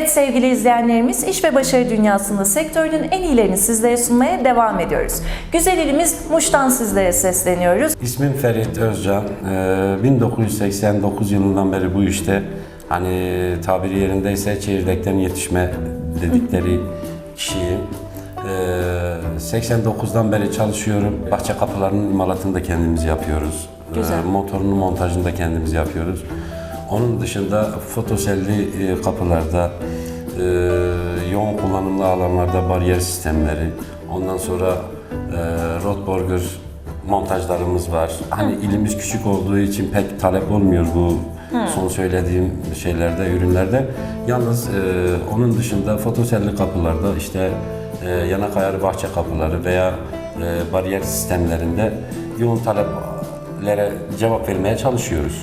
Evet sevgili izleyenlerimiz, iş ve başarı dünyasında sektörün en iyilerini sizlere sunmaya devam ediyoruz. Güzel ilimiz Muş'tan sizlere sesleniyoruz. İsmim Ferit Özcan. Ee, 1989 yılından beri bu işte hani tabiri yerindeyse çekirdekten yetişme dedikleri kişiyim. Ee, 89'dan beri çalışıyorum. Bahçe kapılarının imalatını da kendimiz yapıyoruz. Güzel. Ee, motorunun montajını da kendimiz yapıyoruz. Onun dışında fotoselli e, kapılarda, e, yoğun kullanımlı alanlarda bariyer sistemleri, ondan sonra e, Rotborger montajlarımız var. Hani ilimiz küçük olduğu için pek talep olmuyor bu son söylediğim şeylerde, ürünlerde. Yalnız e, onun dışında fotoselli kapılarda işte e, yanak ayarı bahçe kapıları veya e, bariyer sistemlerinde yoğun taleplere cevap vermeye çalışıyoruz.